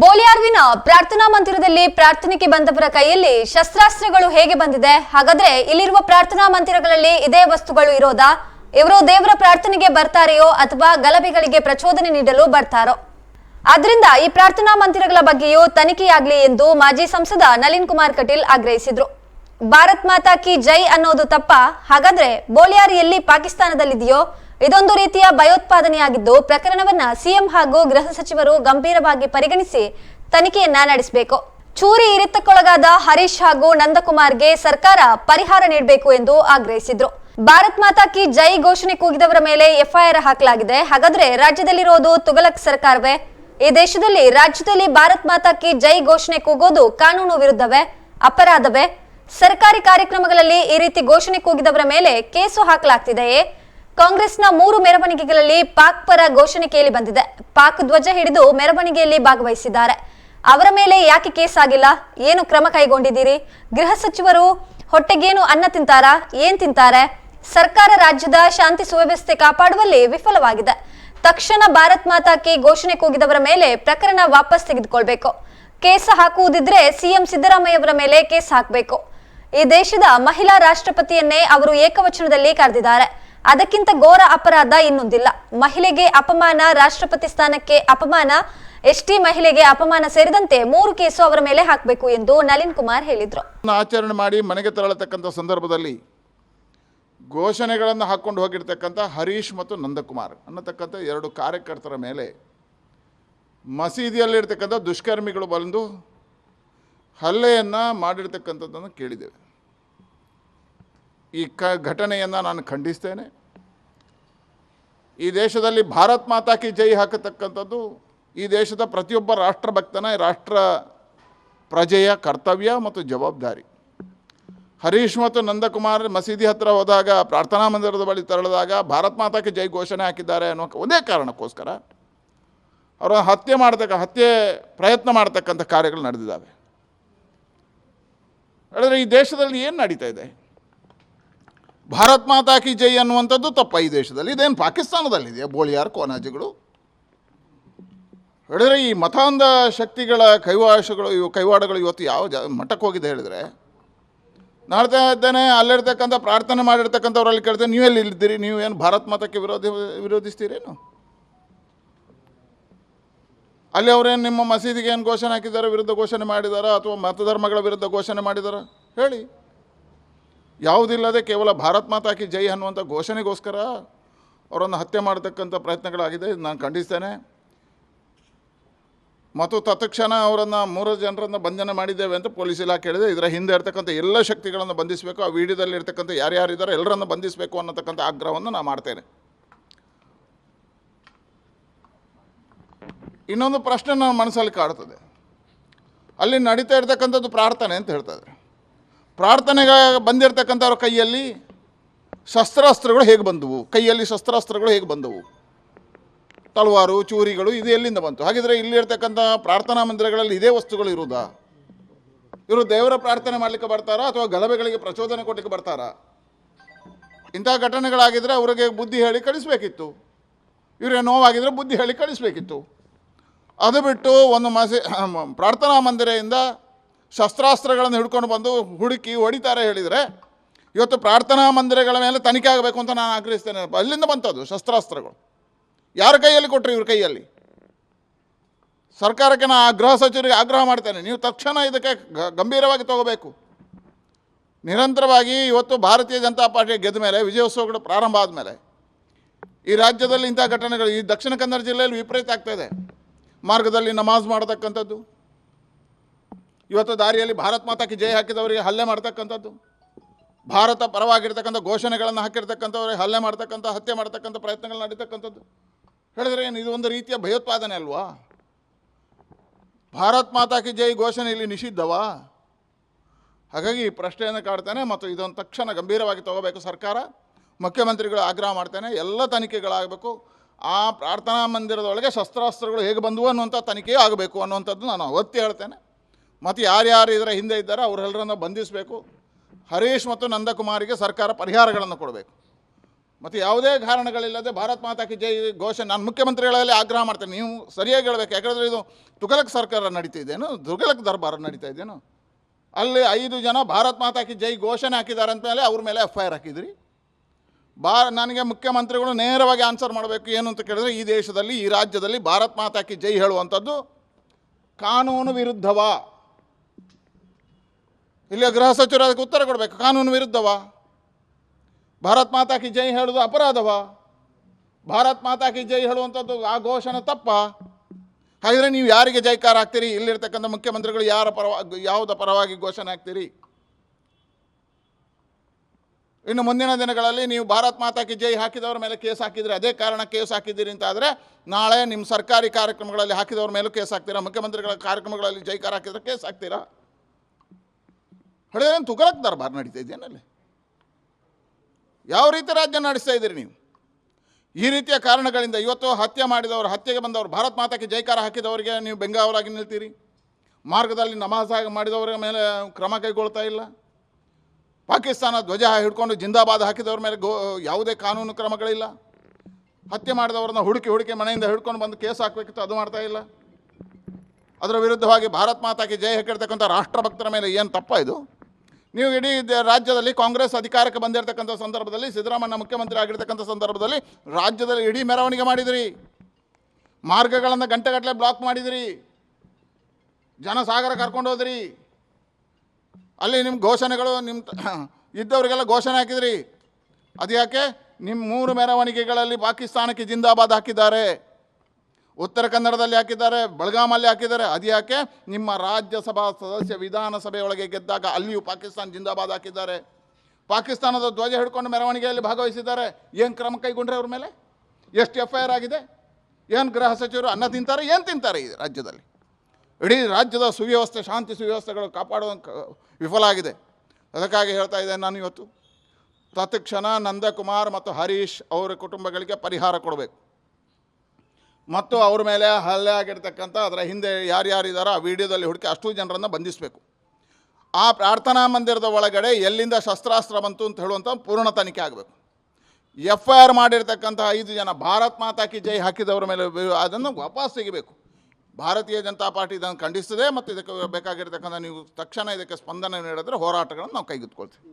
ಬೋಲಿಯಾರ್ವಿನ ಪ್ರಾರ್ಥನಾ ಮಂದಿರದಲ್ಲಿ ಪ್ರಾರ್ಥನೆಗೆ ಬಂದವರ ಕೈಯಲ್ಲಿ ಶಸ್ತ್ರಾಸ್ತ್ರಗಳು ಹೇಗೆ ಬಂದಿದೆ? ಹಾಗಾದ್ರೆ ಇಲ್ಲಿರುವ ಪ್ರಾರ್ಥನಾ ಮಂದಿರಗಳಲ್ಲಿ ಇದೇ ವಸ್ತುಗಳು ಇರೋದಾ? ಇವರು ದೇವರ ಪ್ರಾರ್ಥನೆಗೆ ಬರ್ತಾರೆಯೋ ಅಥವಾ ಗಲಭೆಗಳಿಗೆ ಪ್ರಚೋದನೆ ನೀಡಲು ಬರ್ತಾರೋ? ಆದ್ರಿಂದ ಈ ಪ್ರಾರ್ಥನಾ ಮಂದಿರಗಳ ಬಗ್ಗೆಯೂ ತನಿಖೆಯಾಗಲಿ ಎಂದು ಮಾಜಿ ಸಂಸದ ನಳಿನ್ ಕುಮಾರ್ ಕಟೀಲ್ ಆಗ್ರಹಿಸಿದ್ರು. ಭಾರತ್ ಮಾತಾ ಕಿ ಜೈ ಅನ್ನೋದು ತಪ್ಪ. ಹಾಗಾದ್ರೆ ಬೋಲಿಯಾರ್ ಎಲ್ಲಿ ಪಾಕಿಸ್ತಾನದಲ್ಲಿದೆಯೋ ಇದೊಂದು ರೀತಿಯ ಭಯೋತ್ಪಾದನೆಯಾಗಿದ್ದು ಪ್ರಕರಣವನ್ನ ಸಿಎಂ ಹಾಗೂ ಗೃಹ ಸಚಿವರು ಗಂಭೀರವಾಗಿ ಪರಿಗಣಿಸಿ ತನಿಖೆಯನ್ನ ನಡೆಸಬೇಕು. ಚೂರಿ ಇರಿತಕ್ಕೊಳಗಾದ ಹರೀಶ್ ಹಾಗೂ ನಂದಕುಮಾರ್ಗೆ ಸರ್ಕಾರ ಪರಿಹಾರ ನೀಡಬೇಕು ಎಂದು ಆಗ್ರಹಿಸಿದ್ರು. ಭಾರತ್ ಮಾತಾ ಕಿ ಜೈ ಘೋಷಣೆ ಕೂಗಿದವರ ಮೇಲೆ ಎಫ್ಐಆರ್ ಹಾಕಲಾಗಿದೆ. ಹಾಗಾದ್ರೆ ರಾಜ್ಯದಲ್ಲಿರೋದು ತುಗಲಕ್ ಸರ್ಕಾರವೇ? ಈ ದೇಶದಲ್ಲಿ ರಾಜ್ಯದಲ್ಲಿ ಭಾರತ್ ಮಾತಾ ಕಿ ಜೈ ಘೋಷಣೆ ಕೂಗೋದು ಕಾನೂನು ವಿರುದ್ಧವೇ? ಅಪರಾಧವೇ? ಸರ್ಕಾರಿ ಕಾರ್ಯಕ್ರಮಗಳಲ್ಲಿ ಈ ರೀತಿ ಘೋಷಣೆ ಕೂಗಿದವರ ಮೇಲೆ ಕೇಸು ಹಾಕಲಾಗ್ತಿದೆಯೇ? ಕಾಂಗ್ರೆಸ್ನ ಮೂರು ಮೆರವಣಿಗೆಗಳಲ್ಲಿ ಪಾಕ್ ಪರ ಘೋಷಣೆ ಕೇಳಿ ಬಂದಿದೆ. ಪಾಕ್ ಧ್ವಜ ಹಿಡಿದು ಮೆರವಣಿಗೆಯಲ್ಲಿ ಭಾಗವಹಿಸಿದ್ದಾರೆ. ಅವರ ಮೇಲೆ ಯಾಕೆ ಕೇಸ್ ಆಗಿಲ್ಲ? ಏನು ಕ್ರಮ ಕೈಗೊಂಡಿದ್ದೀರಿ? ಗೃಹ ಸಚಿವರು ಹೊಟ್ಟೆಗೇನು ಅನ್ನ ತಿಂತಾರಾ? ಏನ್ ತಿಂತಾರೆ? ಸರ್ಕಾರ ರಾಜ್ಯದ ಶಾಂತಿ ಸುವ್ಯವಸ್ಥೆ ಕಾಪಾಡುವಲ್ಲಿ ವಿಫಲವಾಗಿದೆ. ತಕ್ಷಣ ಭಾರತ್ ಮಾತಾಕಿ ಘೋಷಣೆ ಕೂಗಿದವರ ಮೇಲೆ ಪ್ರಕರಣ ವಾಪಸ್ ತೆಗೆದುಕೊಳ್ಬೇಕು. ಕೇಸ್ ಹಾಕುವುದಿದ್ರೆ ಸಿಎಂ ಸಿದ್ದರಾಮಯ್ಯ ಅವರ ಮೇಲೆ ಕೇಸ್ ಹಾಕಬೇಕು. ಈ ದೇಶದ ಮಹಿಳಾ ರಾಷ್ಟ್ರಪತಿಯನ್ನೇ ಅವರು ಏಕವಚನದಲ್ಲಿ ಕರೆದಿದ್ದಾರೆ. ಅದಕ್ಕಿಂತ ಘೋರ ಅಪರಾಧ ಇನ್ನೊಂದಿಲ್ಲ. ಮಹಿಳೆಗೆ ಅಪಮಾನ, ರಾಷ್ಟ್ರಪತಿ ಸ್ಥಾನಕ್ಕೆ ಅಪಮಾನ ಎಸ್ಟಿ ಮಹಿಳೆಗೆ ಅಪಮಾನ ಸೇರಿದಂತೆ ಮೂರು ಕೇಸು ಅವರ ಮೇಲೆ ಹಾಕಬೇಕು ಎಂದು ನಳಿನ್ ಕುಮಾರ್ ಹೇಳಿದ್ರು. ಆಚರಣೆ ಮಾಡಿ ಮನೆಗೆ ತೆರಳತಕ್ಕಂಥ ಸಂದರ್ಭದಲ್ಲಿ ಘೋಷಣೆಗಳನ್ನು ಹಾಕ್ಕೊಂಡು ಹೋಗಿರ್ತಕ್ಕಂಥ ಹರೀಶ್ ಮತ್ತು ನಂದಕುಮಾರ್ ಅನ್ನತಕ್ಕಂಥ ಎರಡು ಕಾರ್ಯಕರ್ತರ ಮೇಲೆ ಮಸೀದಿಯಲ್ಲಿರ್ತಕ್ಕಂಥ ದುಷ್ಕರ್ಮಿಗಳು ಬಂದು ಹಲ್ಲೆಯನ್ನು ಮಾಡಿರ್ತಕ್ಕಂಥದ್ದನ್ನು ಕೇಳಿದ್ದೇವೆ. ಈ ಕ ಘಟನೆಯನ್ನು ನಾನು ಖಂಡಿಸ್ತೇನೆ. ಈ ದೇಶದಲ್ಲಿ ಭಾರತ್ ಮಾತಾಕಿ ಜೈ ಹಾಕತಕ್ಕಂಥದ್ದು ಈ ದೇಶದ ಪ್ರತಿಯೊಬ್ಬ ರಾಷ್ಟ್ರಭಕ್ತನ ರಾಷ್ಟ್ರ ಪ್ರಜೆಯ ಕರ್ತವ್ಯ ಮತ್ತು ಜವಾಬ್ದಾರಿ. ಹರೀಶ್ ಮತ್ತು ನಂದಕುಮಾರ್ ಮಸೀದಿ ಹತ್ತಿರ ಹೋದಾಗ, ಪ್ರಾರ್ಥನಾ ಮಂದಿರದ ಬಳಿ ತೆರಳಿದಾಗ ಭಾರತ್ ಮಾತಾಕ್ಕೆ ಜೈ ಘೋಷಣೆ ಹಾಕಿದ್ದಾರೆ ಅನ್ನೋ ಒಂದೇ ಕಾರಣಕ್ಕೋಸ್ಕರ ಅವರ ಹತ್ಯೆ ಮಾಡತಕ್ಕ, ಹತ್ಯೆ ಪ್ರಯತ್ನ ಮಾಡತಕ್ಕಂಥ ಕಾರ್ಯಗಳು ನಡೆದಿದ್ದಾವೆ. ಹೇಳಿದ್ರೆ ಈ ದೇಶದಲ್ಲಿ ಏನು ನಡೀತಾ ಇದೆ? ಭಾರತ್ ಮಾತಾ ಕಿ ಜೈ ಅನ್ನುವಂಥದ್ದು ತಪ್ಪ. ಈ ದೇಶದಲ್ಲಿ ಇದೇನು ಪಾಕಿಸ್ತಾನದಲ್ಲಿದೆಯಾ? ಬೋಳಿಯಾರ್, ಕೋನಾಜಿಗಳು? ಹೇಳಿದ್ರೆ ಈ ಮತಾಂಧ ಶಕ್ತಿಗಳ ಕೈವಾಶಗಳು, ಇವು ಕೈವಾಡಗಳು ಇವತ್ತು ಯಾವ ಜ, ಮಠಕ್ಕೆ ಹೋಗಿದೆ ಹೇಳಿದರೆ ನಾಡ್ತಾ ಇದ್ದೇನೆ, ಅಲ್ಲಿರ್ತಕ್ಕಂಥ ಪ್ರಾರ್ಥನೆ ಮಾಡಿರ್ತಕ್ಕಂಥವ್ರಲ್ಲಿ ಕೇಳ್ತೇನೆ ಎಲ್ಲಿ ಇಲ್ಲಿದ್ದೀರಿ ನೀವು ಏನು ಭಾರತ್ ಮಾತಕ್ಕೆ ವಿರೋಧಿ, ವಿರೋಧಿಸ್ತೀರೇನು? ಅಲ್ಲಿ ಅವರೇನು ನಿಮ್ಮ ಮಸೀದಿಗೆ ಏನು ಘೋಷಣೆ ಹಾಕಿದ್ದಾರೆ, ವಿರುದ್ಧ ಘೋಷಣೆ ಮಾಡಿದಾರಾ? ಅಥವಾ ಮತಧರ್ಮಗಳ ವಿರುದ್ಧ ಘೋಷಣೆ ಮಾಡಿದಾರಾ? ಹೇಳಿ. ಯಾವುದಿಲ್ಲದೆ ಕೇವಲ ಭಾರತ್ ಮಾತಾಕಿ ಜೈ ಅನ್ನುವಂಥ ಘೋಷಣೆಗೋಸ್ಕರ ಅವರನ್ನು ಹತ್ಯೆ ಮಾಡತಕ್ಕಂಥ ಪ್ರಯತ್ನಗಳಾಗಿದೆ. ನಾನು ಖಂಡಿಸ್ತೇನೆ. ಮತ್ತು ತತ್ಕ್ಷಣ ಅವರನ್ನು ಮೂರು ಜನರನ್ನು ಬಂಧನ ಮಾಡಿದ್ದೇವೆ ಅಂತ ಪೊಲೀಸ್ ಇಲಾಖೆ ಹೇಳಿದೆ. ಇದರ ಹಿಂದೆ ಇರ್ತಕ್ಕಂಥ ಎಲ್ಲ ಶಕ್ತಿಗಳನ್ನು ಬಂಧಿಸಬೇಕು. ಆ ವಿಡಿಯೋದಲ್ಲಿ ಇರ್ತಕ್ಕಂಥ ಯಾರ್ಯಾರಿದ್ದಾರೆ ಎಲ್ಲರನ್ನು ಬಂಧಿಸಬೇಕು ಅನ್ನತಕ್ಕಂಥ ಆಗ್ರಹವನ್ನು ನಾನು ಮಾಡ್ತೇನೆ. ಇನ್ನೊಂದು ಪ್ರಶ್ನೆ ನನ್ನ ಮನಸ್ಸಲ್ಲಿ ಕಾಡ್ತದೆ. ಅಲ್ಲಿ ನಡೀತಾ ಇರ್ತಕ್ಕಂಥದ್ದು ಪ್ರಾರ್ಥನೆ ಅಂತ ಹೇಳ್ತಾರೆ ಪ್ರಾರ್ಥನೆಗೆ ಬಂದಿರತಕ್ಕಂಥವ್ರ ಕೈಯಲ್ಲಿ ಶಸ್ತ್ರಾಸ್ತ್ರಗಳು ಹೇಗೆ ಬಂದವು? ಕೈಯಲ್ಲಿ ಶಸ್ತ್ರಾಸ್ತ್ರಗಳು ಹೇಗೆ ಬಂದವು? ತಲವಾರು, ಚೂರಿಗಳು ಇದು ಎಲ್ಲಿಂದ ಬಂತು? ಹಾಗಿದ್ರೆ ಇಲ್ಲಿರ್ತಕ್ಕಂಥ ಪ್ರಾರ್ಥನಾ ಮಂದಿರಗಳಲ್ಲಿ ಇದೇ ವಸ್ತುಗಳು ಇರುವುದಾ? ಇವರು ದೇವರ ಪ್ರಾರ್ಥನೆ ಮಾಡಲಿಕ್ಕೆ ಬರ್ತಾರಾ ಅಥವಾ ಗಲಭೆಗಳಿಗೆ ಪ್ರಚೋದನೆ ಕೊಡಲಿಕ್ಕೆ ಬರ್ತಾರಾ? ಇಂಥ ಘಟನೆಗಳಾಗಿದ್ದರೆ ಅವರಿಗೆ ಬುದ್ಧಿ ಹೇಳಿ ಕಳಿಸ್ಬೇಕಿತ್ತು. ಇವರಿಗೆ ನೋವಾಗಿದ್ದರೆ ಬುದ್ಧಿ ಹೇಳಿ ಕಳಿಸ್ಬೇಕಿತ್ತು. ಅದು ಬಿಟ್ಟು ಒಂದು ಮಸಿ ಪ್ರಾರ್ಥನಾ ಮಂದಿರದಿಂದ ಶಸ್ತ್ರಾಸ್ತ್ರಗಳನ್ನು ಹಿಡ್ಕೊಂಡು ಬಂದು ಹುಡುಕಿ ಹೊಡಿತಾರೆ ಹೇಳಿದರೆ, ಇವತ್ತು ಪ್ರಾರ್ಥನಾ ಮಂದಿರಗಳ ಮೇಲೆ ತನಿಖೆ ಆಗಬೇಕು ಅಂತ ನಾನು ಆಗ್ರಹಿಸ್ತೇನೆ. ಅಲ್ಲಿಂದ ಬಂತದ್ದು ಶಸ್ತ್ರಾಸ್ತ್ರಗಳು. ಯಾರ ಕೈಯಲ್ಲಿ ಕೊಟ್ಟರು ಇವ್ರ ಕೈಯಲ್ಲಿ? ಸರ್ಕಾರಕ್ಕೆ ನಾನು ಗೃಹ ಸಚಿವರಿಗೆ ಆಗ್ರಹ ಮಾಡ್ತೇನೆ. ನೀವು ತಕ್ಷಣ ಇದಕ್ಕೆ ಗಂಭೀರವಾಗಿ ತಗೋಬೇಕು. ನಿರಂತರವಾಗಿ ಇವತ್ತು ಭಾರತೀಯ ಜನತಾ ಪಾರ್ಟಿ ಗೆದ್ದ ಮೇಲೆ ವಿಜಯೋತ್ಸವಗಳು ಪ್ರಾರಂಭ ಆದಮೇಲೆ, ಈ ರಾಜ್ಯದಲ್ಲಿ ಇಂಥ ಘಟನೆಗಳು, ಈ ದಕ್ಷಿಣ ಕನ್ನಡ ಜಿಲ್ಲೆಯಲ್ಲಿ ವಿಪರೀತ ಆಗ್ತಾಯಿದೆ ಮಾರ್ಗದಲ್ಲಿ ನಮಾಜ್ ಮಾಡತಕ್ಕಂಥದ್ದು ಇವತ್ತು ದಾರಿಯಲ್ಲಿ ಭಾರತ್ ಮಾತಾಕಿ ಜಯ ಹಾಕಿದವರಿಗೆ ಹಲ್ಲೆ ಮಾಡ್ತಕ್ಕಂಥದ್ದು. ಭಾರತ ಪರವಾಗಿರ್ತಕ್ಕಂಥ ಘೋಷಣೆಗಳನ್ನು ಹಾಕಿರ್ತಕ್ಕಂಥವ್ರಿಗೆ ಹಲ್ಲೆ ಮಾಡ್ತಕ್ಕಂಥ, ಹತ್ಯೆ ಮಾಡ್ತಕ್ಕಂಥ ಪ್ರಯತ್ನಗಳು ನಡೀತಕ್ಕಂಥದ್ದು. ಹೇಳಿದ್ರೆ ಏನು, ಇದು ಒಂದು ರೀತಿಯ ಭಯೋತ್ಪಾದನೆ ಅಲ್ವಾ? ಭಾರತ್ ಮಾತಾಕಿ ಜೈ ಘೋಷಣೆ ಇಲ್ಲಿ ನಿಷಿದ್ಧವಾ? ಹಾಗಾಗಿ ಈ ಪ್ರಶ್ನೆಯನ್ನು ಕಾಡ್ತಾನೆ ಮತ್ತು ಇದೊಂದು ತಕ್ಷಣ ಗಂಭೀರವಾಗಿ ತಗೋಬೇಕು ಸರ್ಕಾರ. ಮುಖ್ಯಮಂತ್ರಿಗಳು ಆಗ್ರಹ ಮಾಡ್ತಾನೆ, ಎಲ್ಲ ತನಿಖೆಗಳಾಗಬೇಕು. ಆ ಪ್ರಾರ್ಥನಾ ಮಂದಿರದೊಳಗೆ ಶಸ್ತ್ರಾಸ್ತ್ರಗಳು ಹೇಗೆ ಬಂದವು ಅನ್ನುವಂಥ ತನಿಖೆಯೂ ಆಗಬೇಕು ಅನ್ನುವಂಥದ್ದು ನಾನು ಒತ್ತಿ ಹೇಳ್ತೇನೆ. ಮತ್ತು ಯಾರ್ಯಾರು ಇದರ ಹಿಂದೆ ಇದ್ದಾರೆ, ಅವರೆಲ್ಲರನ್ನು ಬಂಧಿಸಬೇಕು. ಹರೀಶ್ ಮತ್ತು ನಂದಕುಮಾರಿಗೆ ಸರ್ಕಾರ ಪರಿಹಾರಗಳನ್ನು ಕೊಡಬೇಕು. ಮತ್ತು ಯಾವುದೇ ಕಾರಣಗಳಿಲ್ಲದೆ ಭಾರತ್ ಮಾತಾಕಿ ಜೈ ಘೋಷಣೆ, ನಾನು ಮುಖ್ಯಮಂತ್ರಿಗಳಲ್ಲಿ ಆಗ್ರಹ ಮಾಡ್ತೇನೆ. ನೀವು ಸರಿಯಾಗಿ ಹೇಳಬೇಕು, ಯಾಕಂದರೆ ಇದು ತುಗಲಕ್ ಸರ್ಕಾರ ನಡೀತಾ ಇದೆಯೇನು ತುಗಲಕ್ ದರ್ಬಾರ ನಡೀತಾ ಅಲ್ಲಿ ಐದು ಜನ ಭಾರತ್ ಮಾತಾಕಿ ಜೈ ಘೋಷಣೆ ಹಾಕಿದ್ದಾರೆ ಅಂದಮೇಲೆ ಅವ್ರ ಮೇಲೆ ಎಫ್ ಐ ಆರ್ ಹಾಕಿದ್ರಿ. ಬಾ, ನನಗೆ ಮುಖ್ಯಮಂತ್ರಿಗಳು ನೇರವಾಗಿ ಆನ್ಸರ್ ಮಾಡಬೇಕು ಏನು ಅಂತ ಕೇಳಿದ್ರೆ, ಈ ದೇಶದಲ್ಲಿ, ಈ ರಾಜ್ಯದಲ್ಲಿ ಭಾರತ್ ಮಾತಾಕಿ ಜೈ ಹೇಳುವಂಥದ್ದು ಕಾನೂನು ವಿರುದ್ಧವಾ? ಇಲ್ಲಿ ಗೃಹ ಸಚಿವರು ಅದಕ್ಕೆ ಉತ್ತರ ಕೊಡಬೇಕು. ಕಾನೂನು ವಿರುದ್ಧವಾ? ಭಾರತ್ ಮಾತಾ ಕಿ ಜೈ ಹೇಳೋದು ಅಪರಾಧವ? ಭಾರತ್ ಮಾತಾ ಕಿ ಜೈ ಹೇಳುವಂಥದ್ದು ಆ ಘೋಷಣೆ ತಪ್ಪ? ಹಾಗಿದ್ರೆ ನೀವು ಯಾರಿಗೆ ಜೈಕಾರ ಆಗ್ತೀರಿ? ಇಲ್ಲಿರ್ತಕ್ಕಂಥ ಮುಖ್ಯಮಂತ್ರಿಗಳು ಯಾರ ಪರವಾಗಿ ಯಾವುದ ಪರವಾಗಿ ಘೋಷಣೆ ಆಗ್ತೀರಿ? ಇನ್ನು ಮುಂದಿನ ದಿನಗಳಲ್ಲಿ ನೀವು ಭಾರತ್ ಮಾತಾ ಕಿ ಜೈ ಹಾಕಿದವ್ರ ಮೇಲೆ ಕೇಸ್ ಹಾಕಿದರೆ ಅದೇ ಕಾರಣ ಕೇಸ್ ಹಾಕಿದ್ದೀರಿ ಅಂತ ಆದರೆ ನಾಳೆ ನಿಮ್ಮ ಸರ್ಕಾರಿ ಕಾರ್ಯಕ್ರಮಗಳಲ್ಲಿ ಹಾಕಿದವ್ರ ಮೇಲೂ ಕೇಸ್ ಹಾಕ್ತೀರಾ? ಮುಖ್ಯಮಂತ್ರಿಗಳ ಕಾರ್ಯಕ್ರಮಗಳಲ್ಲಿ ಜೈಕಾರ ಹಾಕಿದರೆ ಕೇಸ್ ಹಾಕ್ತೀರಾ? ಹೊಡೆದ್ರೆ ತುಗಲಕ್ ದರ್ಬಾರ್ ನಡೀತಾ ಇದೆಯೇನಲ್ಲಿ ಯಾವ ರೀತಿ ರಾಜ್ಯ ನಡೆಸ್ತಾ ಇದ್ದೀರಿ ನೀವು? ಈ ರೀತಿಯ ಕಾರಣಗಳಿಂದ ಇವತ್ತು ಹತ್ಯೆ ಮಾಡಿದವರು, ಹತ್ಯೆಗೆ ಬಂದವರು, ಭಾರತ್ ಮಾತಾಕ್ಕೆ ಜೈಕಾರ ಹಾಕಿದವರಿಗೆ ನೀವು ಬೆಂಗಾವಲಾಗಿ ನಿಲ್ತೀರಿ? ಮಾರ್ಗದಲ್ಲಿ ನಮಾಜ್ ಮಾಡಿದವರ ಮೇಲೆ ಕ್ರಮ ಕೈಗೊಳ್ತಾ ಇಲ್ಲ? ಪಾಕಿಸ್ತಾನ ಧ್ವಜ ಹಿಡ್ಕೊಂಡು ಜಿಂದಾಬಾದ್ ಹಾಕಿದವ್ರ ಮೇಲೆ ಗೋ, ಯಾವುದೇ ಕಾನೂನು ಕ್ರಮಗಳಿಲ್ಲ? ಹತ್ಯೆ ಮಾಡಿದವ್ರನ್ನ ಹುಡುಕಿ ಹುಡುಕಿ ಮನೆಯಿಂದ ಹಿಡ್ಕೊಂಡು ಬಂದು ಕೇಸ್ ಹಾಕಬೇಕಿತ್ತು, ಅದು ಮಾಡ್ತಾ ಇಲ್ಲ? ಅದರ ವಿರುದ್ಧವಾಗಿ ಭಾರತ್ ಮಾತಾಗೆ ಜಯ ಹಾಕಿರ್ತಕ್ಕಂಥ ರಾಷ್ಟ್ರಭಕ್ತರ ಮೇಲೆ ಏನು ತಪ್ಪ ಇದು? ನೀವು ಇಡೀ ರಾಜ್ಯದಲ್ಲಿ ಕಾಂಗ್ರೆಸ್ ಅಧಿಕಾರಕ್ಕೆ ಬಂದಿರತಕ್ಕಂಥ ಸಂದರ್ಭದಲ್ಲಿ ಸಿದ್ದರಾಮಯ್ಯ ಮುಖ್ಯಮಂತ್ರಿ ಆಗಿರ್ತಕ್ಕಂಥ ಸಂದರ್ಭದಲ್ಲಿ ರಾಜ್ಯದಲ್ಲಿ ಇಡೀ ಮೆರವಣಿಗೆ ಮಾಡಿದಿರಿ. ಮಾರ್ಗಗಳನ್ನು ಗಂಟೆಗಟ್ಟಲೆ ಬ್ಲಾಕ್ ಮಾಡಿದಿರಿ. ಜನಸಾಗರ ಕರ್ಕೊಂಡು ಹೋದ್ರಿ. ಅಲ್ಲಿ ನಿಮ್ಮ ಘೋಷಣೆಗಳು ನಿಮ್ಮ ಇದ್ದವರಿಗೆಲ್ಲ ಘೋಷಣೆ ಹಾಕಿದ್ರಿ. ಅದು ಯಾಕೆ ನಿಮ್ಮ ಮೂರು ಮೆರವಣಿಗೆಗಳಲ್ಲಿ ಪಾಕಿಸ್ತಾನಕ್ಕೆ ಜಿಂದಾಬಾದ್ ಹಾಕಿದ್ದಾರೆ. ಉತ್ತರ ಕನ್ನಡದಲ್ಲಿ ಹಾಕಿದ್ದಾರೆ ಬೆಳಗಾಮಲ್ಲಿ ಹಾಕಿದ್ದಾರೆ. ಅದು ಯಾಕೆ? ನಿಮ್ಮ ರಾಜ್ಯಸಭಾ ಸದಸ್ಯ ವಿಧಾನಸಭೆಯೊಳಗೆ ಗೆದ್ದಾಗ ಅಲ್ಲಿಯೂ ಪಾಕಿಸ್ತಾನ ಜಿಂದಾಬಾದ್ ಹಾಕಿದ್ದಾರೆ. ಪಾಕಿಸ್ತಾನದ ಧ್ವಜ ಹಿಡ್ಕೊಂಡು ಮೆರವಣಿಗೆಯಲ್ಲಿ ಭಾಗವಹಿಸಿದ್ದಾರೆ. ಏನು ಕ್ರಮ ಕೈಗೊಂಡ್ರೆ ಅವ್ರ ಮೇಲೆ? ಎಷ್ಟು ಎಫ್ ಐ ಆರ್ ಆಗಿದೆ? ಏನು ಗೃಹ ಸಚಿವರು ಅನ್ನ ತಿಂತಾರೆ, ಏನು ತಿಂತಾರೆ ಈ ರಾಜ್ಯದಲ್ಲಿ? ಇಡೀ ರಾಜ್ಯದ ಸುವ್ಯವಸ್ಥೆ, ಶಾಂತಿ ಸುವ್ಯವಸ್ಥೆಗಳು ಕಾಪಾಡುವ ವಿಫಲ ಆಗಿದೆ. ಅದಕ್ಕಾಗಿ ಹೇಳ್ತಾ ಇದ್ದೇನೆ ನಾನು ಇವತ್ತು. ತತ್ಕ್ಷಣ ನಂದಕುಮಾರ್ ಮತ್ತು ಹರೀಶ್ ಅವರ ಕುಟುಂಬಗಳಿಗೆ ಪರಿಹಾರ ಕೊಡಬೇಕು. ಮತ್ತು ಅವ್ರ ಮೇಲೆ ಹಲ್ಲೆ ಆಗಿರ್ತಕ್ಕಂಥ ಅದರ ಹಿಂದೆ ಯಾರ್ಯಾರಿದ್ದಾರೋ ಆ ವಿಡಿಯೋದಲ್ಲಿ ಹುಡುಕಿ ಅಷ್ಟು ಜನರನ್ನು ಬಂಧಿಸಬೇಕು. ಆ ಪ್ರಾರ್ಥನಾ ಮಂದಿರದ ಒಳಗಡೆ ಎಲ್ಲಿಂದ ಶಸ್ತ್ರಾಸ್ತ್ರ ಬಂತು ಅಂತ ಹೇಳುವಂಥ ಪೂರ್ಣ ತನಿಖೆ ಆಗಬೇಕು. ಎಫ್ ಐ ಆರ್ ಮಾಡಿರ್ತಕ್ಕಂಥ ಐದು ಜನ, ಭಾರತ್ ಮಾತಾಕಿ ಜೈ ಹಾಕಿದವರ ಮೇಲೆ ಅದನ್ನು ವಾಪಸ್ ತೆಗಿಬೇಕು. ಭಾರತೀಯ ಜನತಾ ಪಾರ್ಟಿ ಇದನ್ನು ಖಂಡಿಸ್ತದೆ ಮತ್ತು ಇದಕ್ಕೆ ಬೇಕಾಗಿರ್ತಕ್ಕಂಥ ನೀವು ತಕ್ಷಣ ಇದಕ್ಕೆ ಸ್ಪಂದನೆ ನೀಡಿದ್ರೆ ಹೋರಾಟಗಳನ್ನು ನಾವು ಕೈಗೆತ್ಕೊಳ್ತೀವಿ